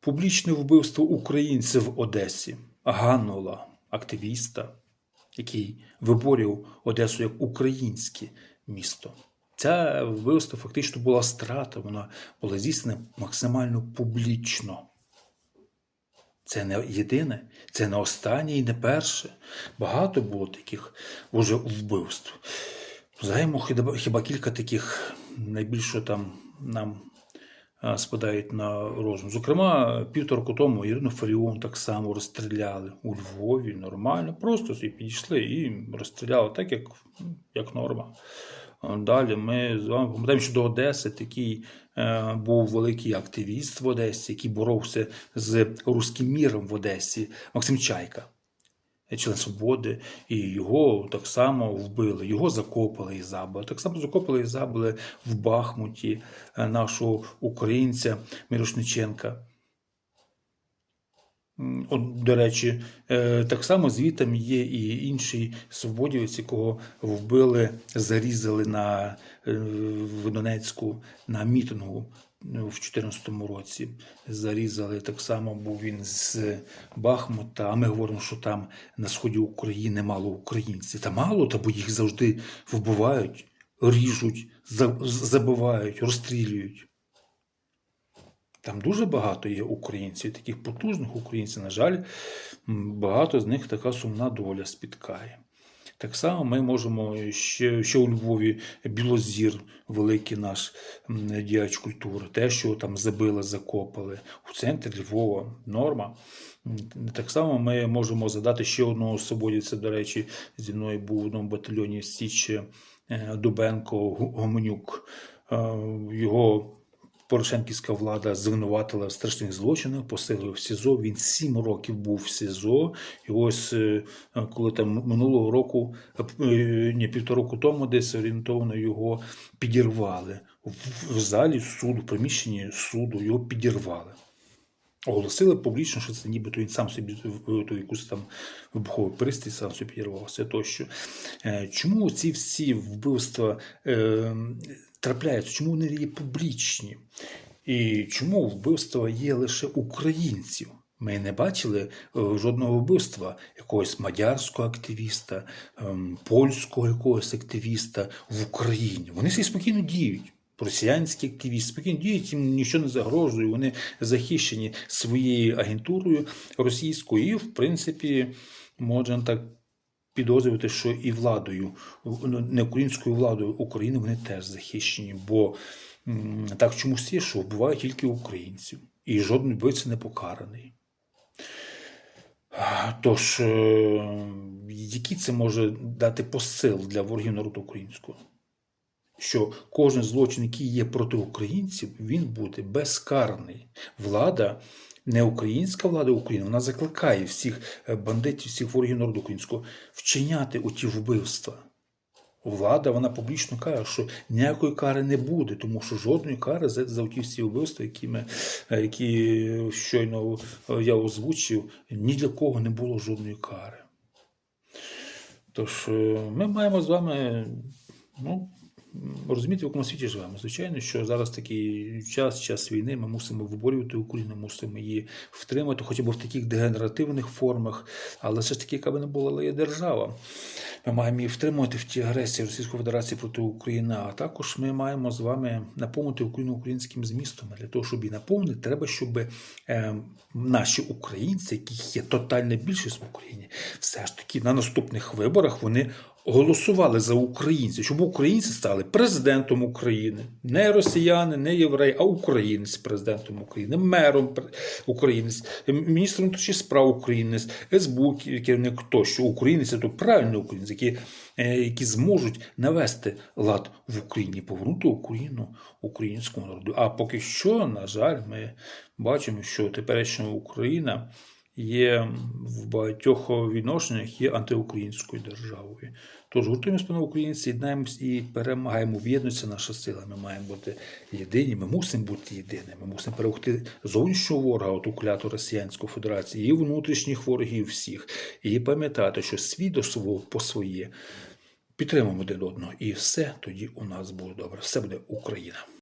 Публічне вбивство українців в Одесі Ганула, активіста, який виборював Одесу як українське місто. Це вбивство фактично була страта, вона була здійснена максимально публічно. Це не єдине, це не останнє і не перше. Багато було таких уже вбивств. Згаємо хіба, хіба кілька таких найбільше там нам спадають на розум. Зокрема, півтора тому Ірину Фаріон так само розстріляли у Львові нормально, просто собі підійшли і розстріляли так, як, як норма. Далі ми з вами пам'ятаємо, що до Одеси такий е, був великий активіст в Одесі, який боровся з руським міром в Одесі, Максим Чайка член свободи, і його так само вбили, його закопали і забили. Так само закопали і забили в Бахмуті е, нашого українця Мірошниченка. От, до речі, е, так само звітом є і інший свободівець, якого вбили, зарізали на, е, в Донецьку на мітингу в 2014 році. Зарізали так само, був він з Бахмута. А ми говоримо, що там на сході України мало українців. Та мало, та бо їх завжди вбивають, ріжуть, забивають, розстрілюють. Там дуже багато є українців, таких потужних українців. На жаль, багато з них така сумна доля спіткає. Так само ми можемо ще, ще у Львові Білозір, великий наш діяч культури, те, що там забили, закопали. У центрі Львова, норма. Так само ми можемо задати ще одного свободівця, до речі, зі мною був в одному батальйоні Січ е, Дубенко Гу- Е, Його Порошенківська влада звинуватила в страшних злочинах, посилив в СІЗО. Він сім років був в СІЗО. І ось е, коли там минулого року, е, ні, півтора тому, десь орієнтовно його підірвали в, залі суду, в приміщенні суду його підірвали. Оголосили публічно, що це нібито він сам собі виготовив якусь там вибуховий пристрій, сам собі підірвався тощо. Е, Чому ці всі вбивства е, трапляються? Чому вони є публічні? І чому вбивства є лише українців? Ми не бачили е, жодного вбивства якогось мадярського активіста, ем, польського якогось активіста в Україні. Вони всі спокійно діють. Росіянські активісти спокійно діють, їм нічого не загрожує, вони захищені своєю агентурою російською, і, в принципі, можна так підозрювати, що і владою, ну, не українською владою України вони теж захищені, бо так чомусь є, що вбивають тільки українців, і жоден вбивця не покараний. Тож, е, який це може дати посил для ворогів народу українського? Що кожен злочин, який є проти українців, він буде безкарний. Влада, не українська влада України, вона закликає всіх е, бандитів, всіх ворогів народу українського вчиняти оті вбивства. Влада вона публічно каже, що ніякої кари не буде, тому що жодної кари за, за ті всі вбивства, які, ми, е, які щойно е, я озвучив, ні для кого не було жодної кари. Тож ми маємо з вами ну, розуміти, в якому світі живемо. Звичайно, що зараз такий час, час війни, ми мусимо виборювати Україну, мусимо її втримати, хоча б в таких дегенеративних формах, але все ж таки, яка б не була але є держава. Ми маємо її втримувати в тій агресії Російської Федерації проти України. А також ми маємо з вами наповнити Україну українським змістом. Для того, щоб її наповнити, треба, щоб е, наші українці, яких є тотальна більшість в Україні, все ж таки на наступних виборах вони голосували за українців, щоб українці стали президентом України, не росіяни, не євреї, а українець президентом України, мером українець, міністром внутрішніх справ українець, СБУ керівник тощо українець, то правильний українець, які, е, які зможуть навести лад в Україні, повернути Україну українському народу. А поки що, на жаль, ми бачимо, що теперішня Україна є в багатьох відношеннях є антиукраїнською державою. Тож гуртуємося пане українці, єднаємось і перемагаємо. Об'єднується наша сила. Ми маємо бути єдині. Ми мусимо бути єдиними. Ми мусимо перемогти зовнішнього ворога, от укляту Росіянської Федерації, і внутрішніх ворогів всіх. І пам'ятати, що свій до свого по своє. Підтримуємо один одного, і все тоді у нас буде добре. Все буде Україна.